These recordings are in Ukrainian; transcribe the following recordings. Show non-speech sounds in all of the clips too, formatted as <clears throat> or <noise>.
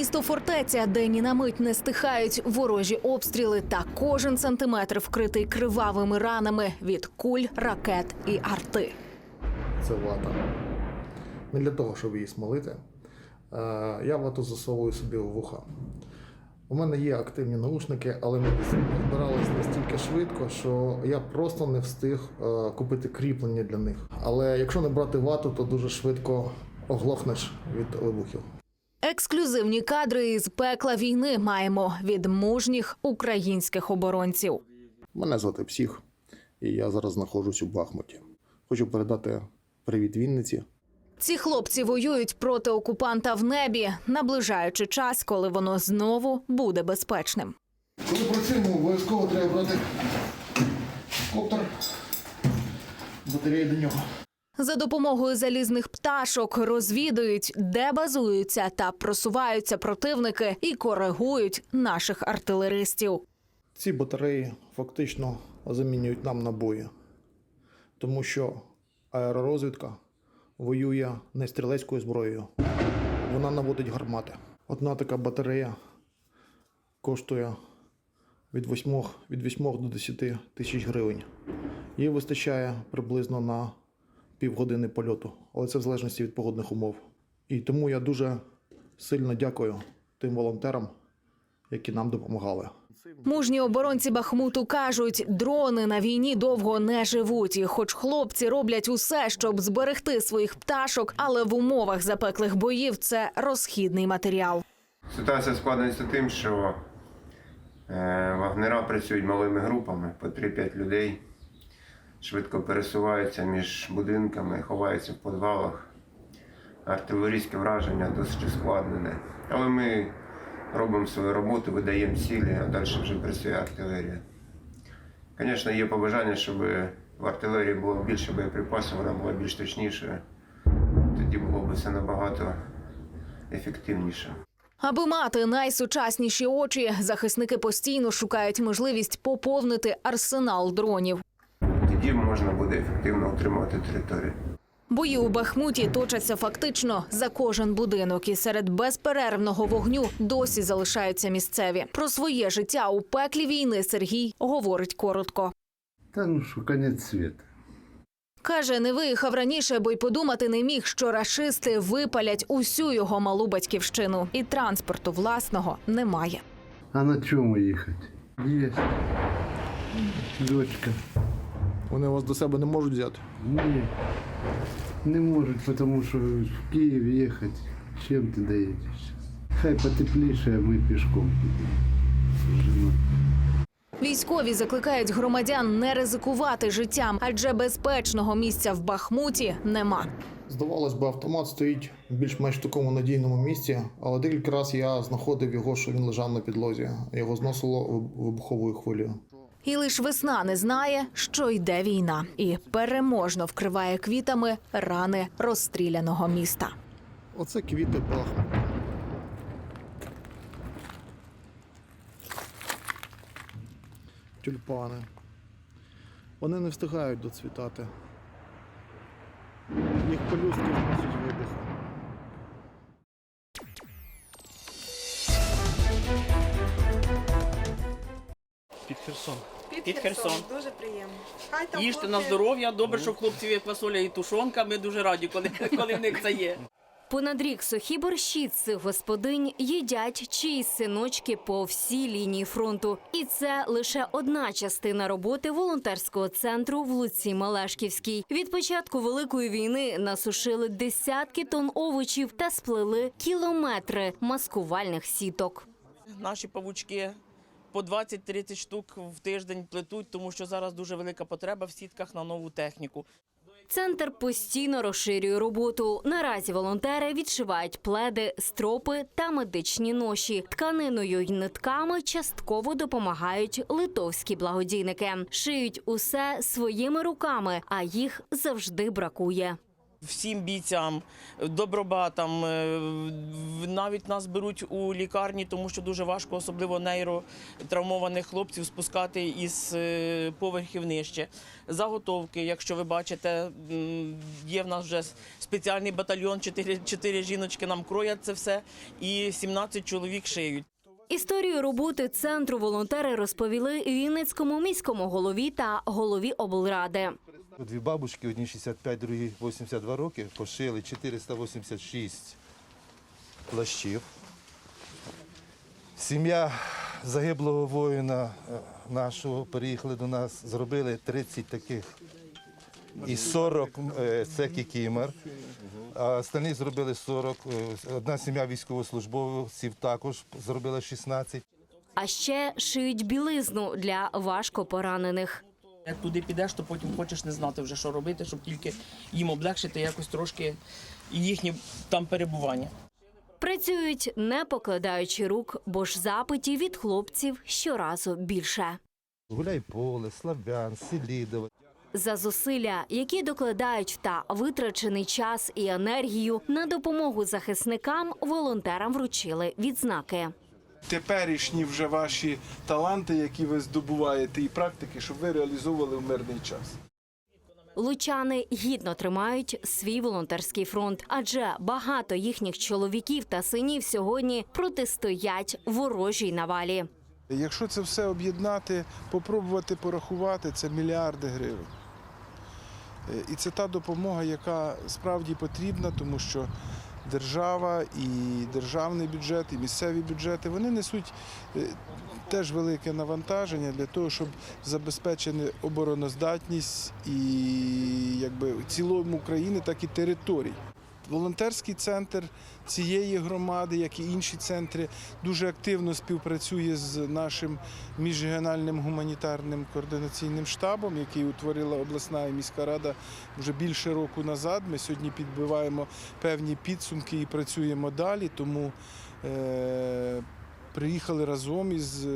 Місто фортеця, де ні на мить не стихають ворожі обстріли, та кожен сантиметр вкритий кривавими ранами від куль, ракет і арти. це вата. Не для того, щоб її смолити. Е, Я вату засовую собі в вуха. У мене є активні наушники, але ми збирались настільки швидко, що я просто не встиг е, купити кріплення для них. Але якщо не брати вату, то дуже швидко оглохнеш від вибухів. Ексклюзивні кадри із пекла війни маємо від мужніх українських оборонців. Мене звати Псіх, і я зараз знаходжусь у Бахмуті. Хочу передати привіт Вінниці. Ці хлопці воюють проти окупанта в небі, наближаючи час, коли воно знову буде безпечним. Коли працюємо, обов'язково треба брати коптер, батареї до нього. За допомогою залізних пташок розвідують, де базуються та просуваються противники і коригують наших артилеристів. Ці батареї фактично замінюють нам набої, тому що аеророзвідка воює не стрілецькою зброєю, вона наводить гармати. Одна така батарея коштує від 8, від 8 до 10 тисяч гривень. Їй вистачає приблизно на півгодини польоту, але це в залежності від погодних умов. І тому я дуже сильно дякую тим волонтерам, які нам допомагали. Мужні оборонці Бахмуту кажуть, дрони на війні довго не живуть. І хоч хлопці роблять усе, щоб зберегти своїх пташок, але в умовах запеклих боїв це розхідний матеріал. Ситуація складається тим, що е, вагнера працюють малими групами по 3-5 людей, швидко пересуваються між будинками, ховаються в підвалах. Артилерійське враження досить ускладнене. Але ми робимо свою роботу, видаємо цілі, а далі вже працює артилерія. Звісно, є побажання, щоб в артилерії було більше боєприпасів, вона була більш точнішою. Тоді було б все набагато ефективніше. Аби мати найсучасніші очі, захисники постійно шукають можливість поповнити арсенал дронів. Тоді можна буде ефективно утримувати територію. Бої у Бахмуті точаться фактично за кожен будинок, і серед безперервного вогню досі залишаються місцеві. Про своє життя у пеклі війни Сергій говорить коротко. Та ну що, конець світу. Каже, не виїхав раніше, бо й подумати не міг, що рашисти випалять усю його малу батьківщину, і транспорту власного немає. А на чому їхати? Є. Дочка. Вони вас до себе не можуть взяти. Ні. Не можуть, тому що в Київ їхати. Чим ти доїдеш? Хай потепліше, а ми пішком підемо. Військові закликають громадян не ризикувати життям, адже безпечного місця в Бахмуті нема. Здавалось би, автомат стоїть в більш-менш такому надійному місці, але декілька разів я знаходив його, що він лежав на підлозі. Його зносило вибуховою хвилею. І лиш весна не знає, що йде війна, і переможно вкриває квітами рани розстріляного міста. Оце квіти Бахмута. Тюльпани. Вони не встигають доцвітати. Їх пелюстки Херсон. Під, Під Херсон. Херсон. Дуже приємно. Хай там Їжте на хлопці- здоров'я. Добре, що в хлопців є квасоля і тушонка. Ми дуже раді, коли, <laughs> коли в них це є. Понад рік сухі борщі цих господинь їдять чиїсь синочки по всій лінії фронту. І це лише одна частина роботи волонтерського центру в Луці Малешківській. Від початку великої війни насушили десятки тонн овочів та сплели кілометри маскувальних сіток. Наші павучки по 20-30 штук в тиждень плетуть, тому що зараз дуже велика потреба в сітках на нову техніку. Центр постійно розширює роботу. Наразі волонтери відшивають пледи, стропи та медичні ноші. Тканиною й нитками частково допомагають литовські благодійники. Шиють усе своїми руками, а їх завжди бракує. Всім бійцям, добробатам, е, навіть нас беруть у лікарні, тому що дуже важко, особливо нейротравмованих хлопців, спускати із е, поверхів нижче. Заготовки, якщо ви бачите, є в нас вже спеціальний батальйон, 4, 4 жіночки нам кроять це все, і 17 чоловік шиють. Історію роботи центру волонтери розповіли Вінницькому міському голові та голові облради. Дві бабушки, одні 65, другі 82 роки, пошили 486 плащів. Сім'я загиблого воїна е, нашого переїхали до нас, зробили 30 таких і 40 е, це кікімер. А останні зробили 40. Е, Одна сім'я військовослужбовців також зробила 16. А ще шиють білизну для важко поранених. Як туди підеш, то потім хочеш не знати вже, що робити, щоб тільки їм облегшити якось трошки їхнє там перебування. Працюють не покладаючи рук, бо ж запитів від хлопців щоразу більше. Гуляйполе, Славян, Селідово. За зусилля, які докладають та витрачений час і енергію на допомогу захисникам, волонтерам вручили відзнаки. Теперішні вже ваші таланти, які ви здобуваєте, і практики, щоб ви реалізовували в мирний час. Лучани гідно тримають свій волонтерський фронт, адже багато їхніх чоловіків та синів сьогодні протистоять ворожій навалі. Якщо це все об'єднати, попробувати порахувати, це мільярди гривень. Е, І це та допомога, яка справді потрібна, тому що держава і державний бюджет, і місцеві бюджети вони несуть е, теж велике навантаження для того, щоб забезпечити обороноздатність і якби цілому України, так і територій. Волонтерський центр цієї громади, як і інші центри, дуже активно співпрацює з нашим міжрегіональним гуманітарним координаційним штабом, який утворила обласна і міська рада вже більше року назад. Ми сьогодні підбиваємо певні підсумки і працюємо далі. Тому е, приїхали разом із.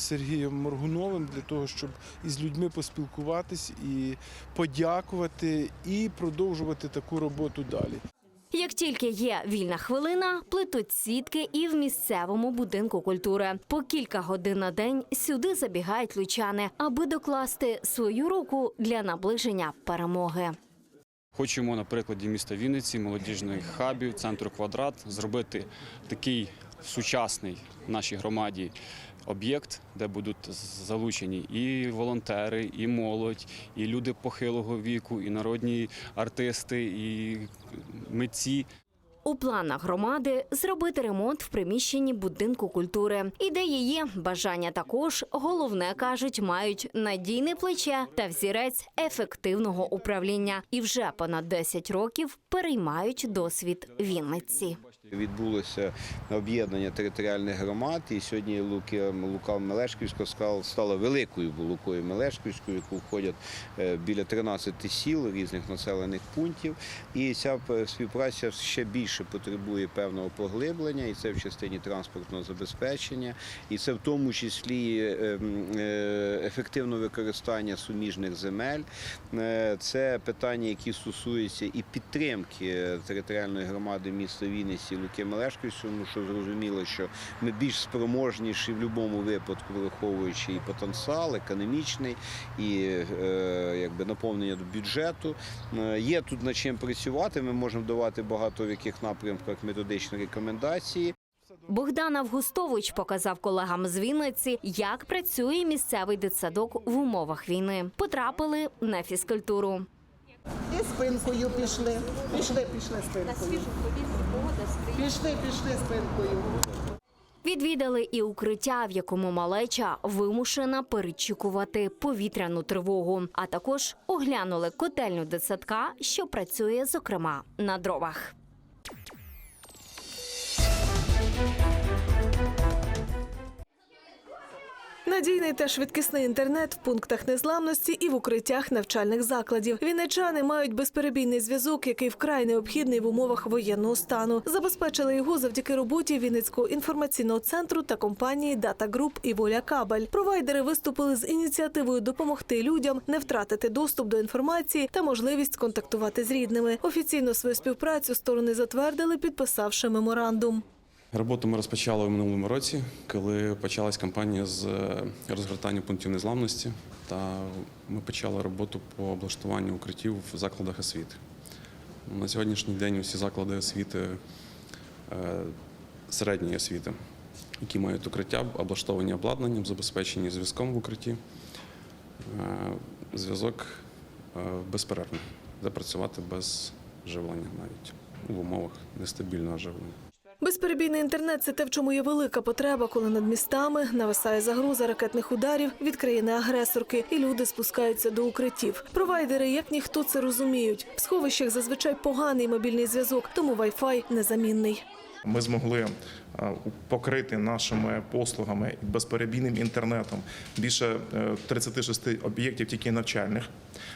Сергієм Моргуновим для того, щоб із людьми поспілкуватись і подякувати, і продовжувати таку роботу далі. Як тільки є вільна хвилина, плетуть сітки і в місцевому будинку культури. По кілька годин на день сюди забігають лучани, аби докласти свою руку для наближення перемоги. Хочемо на прикладі міста Вінниці, молодіжних хабів, центру квадрат зробити такий сучасний в нашій громаді об'єкт, де будуть залучені і волонтери, і молодь, і люди похилого віку, і народні артисти, і митці. У планах громади зробити ремонт в приміщенні будинку культури. Ідеї є, бажання також. Головне кажуть, мають надійне плече та взірець ефективного управління. І вже понад 10 років переймають досвід Вінниці. Відбулося об'єднання територіальних громад, і сьогодні Луки, Лука Мелешківська стала- великою Лукою Мелешківською, яку входять е, біля 13 сіл різних населених пунктів. І ця співпраця ще більше потребує певного поглиблення, і це в частині транспортного забезпечення, і це в тому числі е, е, ефективне використання суміжних земель. Е, Це питання, які стосуються і підтримки територіальної громади міста Вінниці Луки Мелешківського, тому що зрозуміло, що ми більш спроможніші в будь-якому випадку, враховуючи і потенціал, економічний, і е, якби наповнення до бюджету. Е, Є тут над чим працювати. Ми можемо давати багато в яких напрямках методичні рекомендації. Богдан Августович показав колегам з Вінниці, як працює місцевий дитсадок в умовах війни. Потрапили на фізкультуру. І спинкою пішли. Пішли, пішли спинкою. Пішли, пішли спинкою. Відвідали і укриття, в якому малеча вимушена перечікувати повітряну тривогу. А також оглянули котельню дитсадка, що працює, зокрема, на дровах. Надійний та швидкісний інтернет в пунктах незламності і в укриттях навчальних закладів. Вінничани мають безперебійний зв'язок, який вкрай необхідний в умовах воєнного стану. Забезпечили його завдяки роботі Вінницького інформаційного центру та компанії Дата Груп і Воля Кабель. Провайдери виступили з ініціативою допомогти людям не втратити доступ до інформації та можливість контактувати з рідними. Офіційно свою співпрацю сторони затвердили, підписавши меморандум. Роботу ми розпочали у минулому році, коли почалась кампанія з е, розгортання пунктів незламності, та ми почали роботу по облаштуванню укриттів в закладах освіти. На сьогоднішній день усі заклади освіти е, середньої освіти, які мають укриття, облаштовані обладнанням, забезпечені зв'язком в укритті. Е, Зв'язок безперервний, де працювати без живлення навіть в умовах нестабільного живлення. Безперебійний інтернет це те, в чому є велика потреба, коли над містами нависає загроза ракетних ударів від країни-агресорки, і люди спускаються до укриттів. Провайдери, як ніхто це розуміють. В сховищах зазвичай поганий мобільний зв'язок, тому Wi-Fi незамінний. Ми змогли покрити нашими послугами безперебійним інтернетом більше е, 36 об'єктів, тільки навчальних.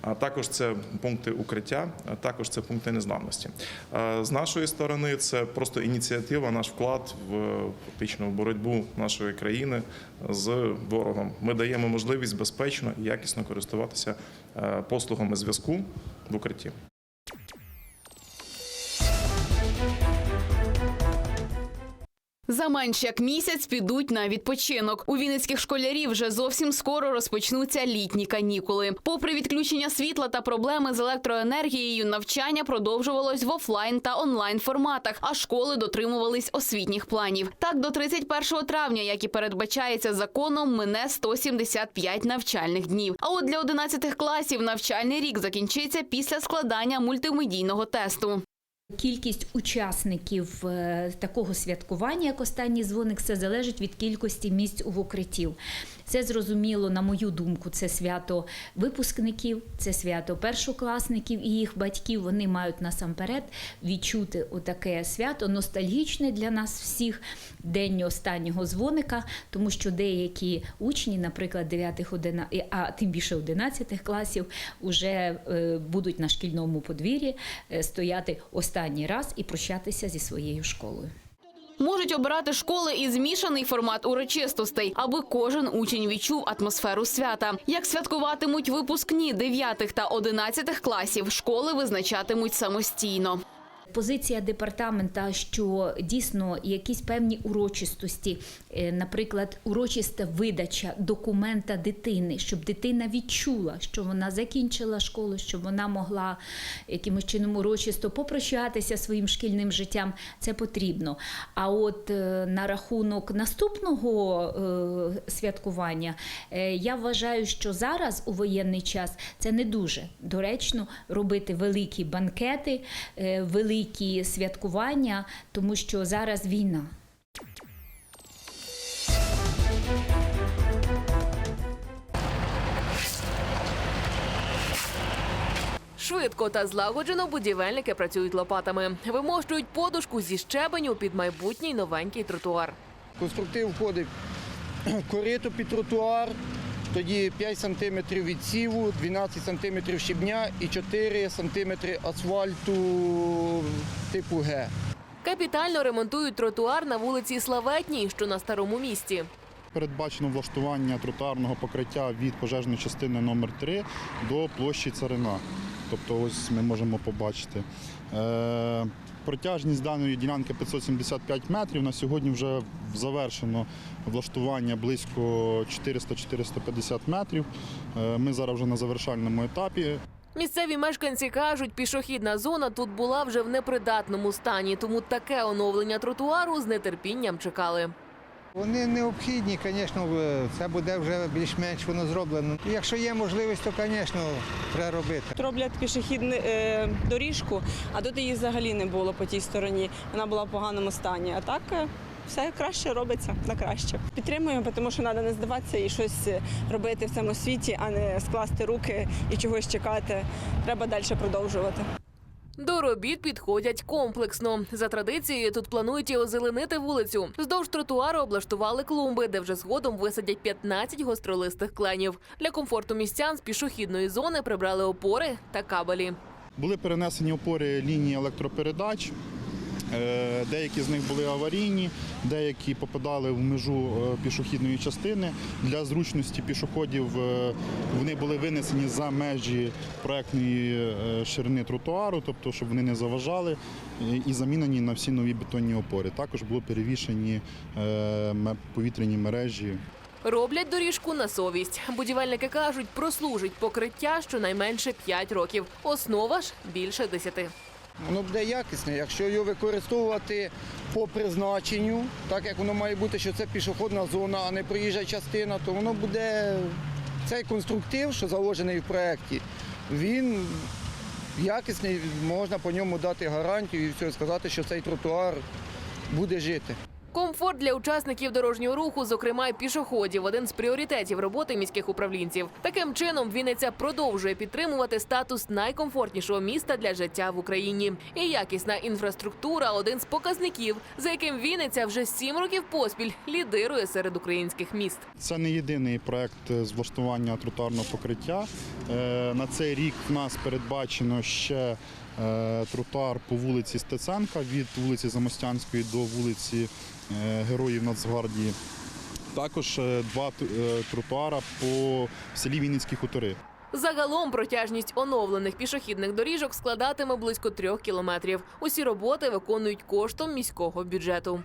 А також це пункти укриття, а також це пункти незламності. Е, З нашої сторони це просто ініціатива, наш вклад в фактично в боротьбу нашої країни з ворогом. Ми даємо можливість безпечно і якісно користуватися е, послугами зв'язку в укритті. За менш як місяць підуть на відпочинок. У вінницьких школярів вже зовсім скоро розпочнуться літні канікули. Попри відключення світла та проблеми з електроенергією, навчання продовжувалось в офлайн та онлайн форматах, а школи дотримувались освітніх планів. Так, до 31 травня, як і передбачається законом, мине 175 навчальних днів. А от для 11 класів навчальний рік закінчиться після складання мультимедійного тесту. Кількість учасників е, такого святкування, як останній дзвоник, все залежить від кількості місць у укриттів. Це зрозуміло, на мою думку, це свято випускників, це свято першокласників і їх батьків. Вони мають насамперед відчути отаке свято ностальгічне для нас всіх день останнього дзвоника, тому що деякі учні, наприклад, 9 а тим більше 11 класів, вже е, будуть на шкільному подвір'ї е, стояти останній раз і прощатися зі своєю школою. Можуть обирати школи і змішаний формат урочистостей, аби кожен учень відчув атмосферу свята. Як святкуватимуть випускні 9 та 11 класів, школи визначатимуть самостійно. Позиція департамента, що дійсно якісь певні урочистості, е, наприклад, урочиста видача документа дитини, щоб дитина відчула, що вона закінчила школу, щоб вона могла якимось чином урочисто попрощатися своїм шкільним життям, це потрібно. А от е, на рахунок наступного е, святкування, я вважаю, що зараз у воєнний час це не дуже доречно робити великі банкети, е, великі святкування, тому що зараз війна. Швидко та злагоджено будівельники працюють лопатами. Вимощують подушку зі щебеню під майбутній новенький тротуар. Конструктив входить <clears throat> корито під тротуар, тоді 5 см відсіву, 12 см щебня і 4 см асфальту типу Г. Капітально ремонтують тротуар на вулиці Славетній, що на старому місті. Передбачено влаштування тротуарного покриття від пожежної частини номер 3 до площі Царина. Тобто ось ми можемо побачити. Протяжність даної ділянки 575 метрів. На сьогодні вже завершено влаштування близько 400-450 метрів. Е, ми зараз вже на завершальному етапі. Місцеві мешканці кажуть, пішохідна зона тут була вже в непридатному стані, тому таке оновлення тротуару з нетерпінням чекали. Вони необхідні, звісно, це буде вже більш-менш воно зроблено. Якщо є можливість, то, звісно, треба робити. Роблять пішохідну е, доріжку, а тут її взагалі не було по тій стороні. Вона була в поганому стані. А так е, все краще робиться на краще. Підтримуємо, тому що треба не здаватися і щось робити в цьому світі, а не скласти руки і чогось чекати. Треба далі продовжувати. До робіт підходять комплексно. За традицією тут планують і озеленити вулицю. Здовж тротуару облаштували клумби, де вже згодом висадять 15 гостролистих кленів. Для комфорту містян з пішохідної зони прибрали опори та кабелі. Були перенесені опори лінії електропередач. Е, Деякі з них були аварійні, деякі попадали в межу е, пішохідної частини. Для зручності пішоходів е, вони були винесені за межі проектної ширини тротуару, тобто щоб вони не заважали, і- замінені на всі нові бетонні опори. Також були перевішені повітряні мережі Роблять доріжку на совість. Будівельники кажуть, прослужить покриття щонайменше 5 років. Основа ж більше 10. Воно буде якісне, якщо його використовувати по призначенню, так як воно має бути, що це пішохідна зона, а не проїжджа частина, то воно буде цей конструктив, що заложений в проєкті, він якісний, можна по ньому дати гарантію і все, сказати, що цей тротуар буде жити. Комфорт для учасників дорожнього руху, зокрема й пішоходів, один з пріоритетів роботи міських управлінців. Таким чином Вінниця продовжує підтримувати статус найкомфортнішого міста для життя в Україні. І якісна інфраструктура один з показників, за яким Вінниця вже сім років поспіль лідирує серед українських міст. Це не єдиний проект з влаштування тротуарного покриття. Е, На цей рік в нас передбачено ще е, тротуар по вулиці Стеценка від вулиці Замостянської до вулиці Героїв Нацгвардії. Також е, два е, тротуара по селі Вінницькі хутори. Загалом протяжність оновлених пішохідних доріжок складатиме близько трьох кілометрів. Усі роботи виконують коштом міського бюджету.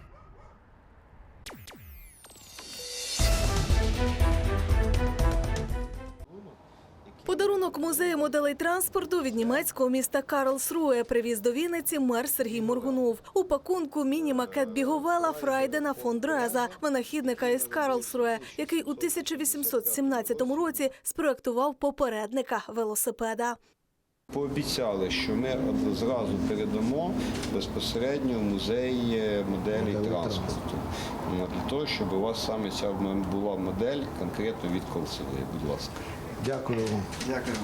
Подарунок музею моделей транспорту від німецького міста Карлсруе привіз до Вінниці мер Сергій Моргунов. У пакунку міні-макет біговела Фрайдена фон Дреза, винахідника із Карлсруе, який у 1817 році спроектував попередника велосипеда. Пообіцяли, що ми зразу передамо безпосередньо в музей моделей транспорту. Ну, Для того, щоб у вас саме ця була модель конкретно від Колсової. Будь ласка. Дякую вам. Дякую.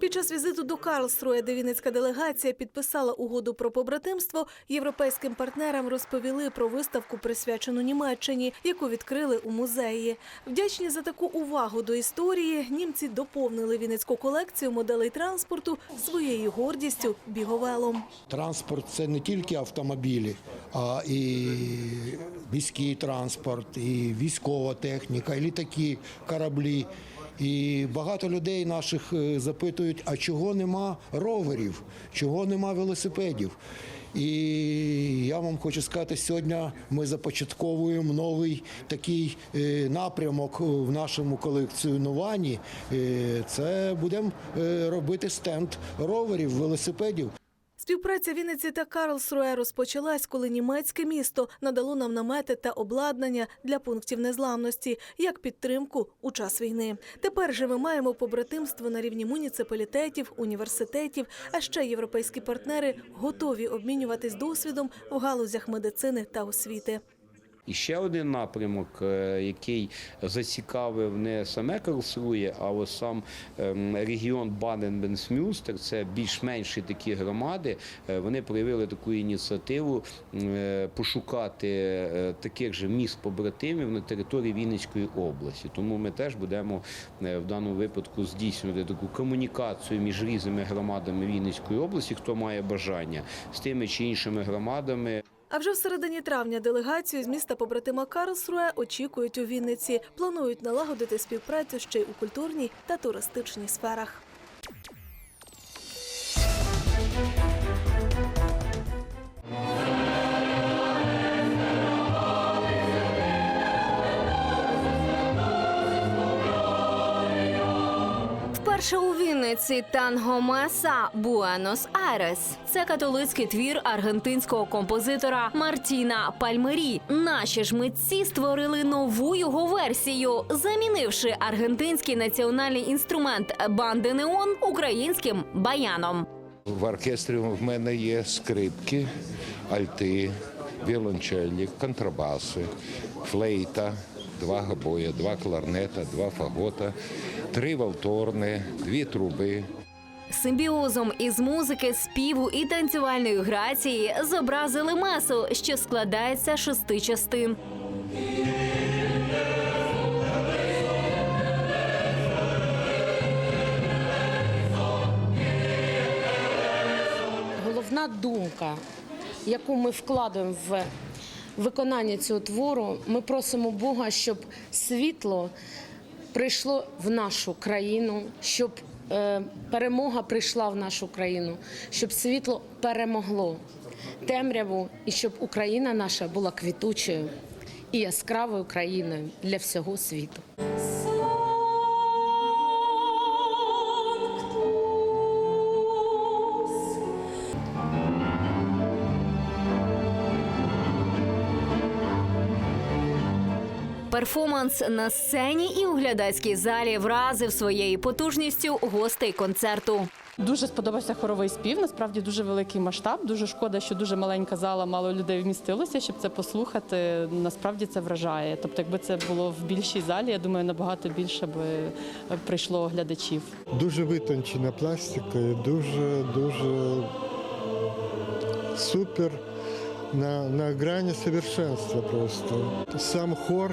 Під час візиту до Карлсруе, де Вінницька делегація підписала угоду про побратимство, європейським партнерам розповіли про виставку, присвячену Німеччині, яку відкрили у музеї. Вдячні за таку увагу до історії. Німці доповнили Вінницьку колекцію моделей транспорту своєю гордістю біговелом. Транспорт це не тільки автомобілі, а і міський транспорт, і військова техніка, і літаки, кораблі. І багато людей наших е, запитують, а чого нема роверів, чого нема велосипедів. І я вам хочу сказати, сьогодні ми започатковуємо новий такий е, напрямок в нашому колекціонуванні. Е, Це будемо е, робити стенд роверів, велосипедів. Співпраця Вінниці та Карлсруе розпочалась, коли німецьке місто надало нам намети та обладнання для пунктів незламності як підтримку у час війни. Тепер же ми маємо побратимство на рівні муніципалітетів, університетів, а ще європейські партнери готові обмінюватись досвідом в галузях медицини та освіти. І ще один напрямок, е, який зацікавив не саме Карлсрує, а ось сам ем, регіон Баден-Бенсмюстер, це більш-менші такі громади. Е, Вони проявили таку ініціативу е, пошукати таких же міст побратимів на території Вінницької області. Тому ми теж будемо в даному випадку здійснювати таку комунікацію між різними громадами Вінницької області, хто має бажання з тими чи іншими громадами. А вже в середині травня делегацію з міста побратима Карлсруе очікують у Вінниці. Планують налагодити співпрацю ще й у культурній та туристичній сферах. Вперше у Вінниці танго Меса Буенос Айрес. Це католицький твір аргентинського композитора Мартіна Пальмері. Наші ж митці створили нову його версію, замінивши аргентинський національний інструмент банди неон українським баяном. В оркестрі в мене є скрипки, альти, віолончелі, контрабаси, флейта, два габоя, два кларнета, два фагота, три валторни, дві труби. Симбіозом із музики, співу і танцювальної грації зобразили масу, що складається з шести частин. Головна думка, яку ми вкладаємо в виконання цього твору, ми просимо Бога, щоб світло прийшло в нашу країну, щоб е, перемога прийшла в нашу країну, щоб світло перемогло темряву і щоб Україна наша була квітучою і яскравою країною для всього світу. Перформанс на сцені і у глядацькій залі вразив своєю потужністю гостей концерту. Дуже сподобався хоровий спів. Насправді дуже великий масштаб. Дуже шкода, що дуже маленька зала, мало людей вмістилося, щоб це послухати. Насправді це вражає. Тобто, якби це було в більшій залі, я думаю, набагато більше би прийшло глядачів. Дуже витончена пластика, дуже дуже супер на, на грані совершенства просто. Сам хор,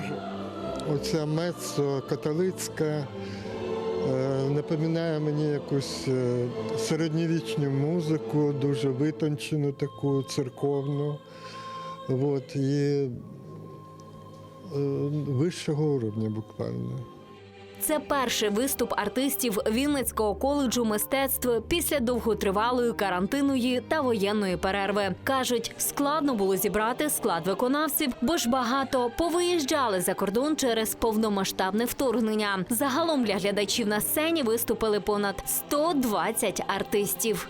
оця мецо католицька, е, напоминає мені якусь е, середньовічну музику, дуже витончену таку церковну. От, і е, вищого уровня буквально. Це перший виступ артистів Вінницького коледжу мистецтв після довготривалої карантинної та воєнної перерви. кажуть, складно було зібрати склад виконавців, бо ж багато повиїжджали за кордон через повномасштабне вторгнення. Загалом для глядачів на сцені виступили понад 120 артистів.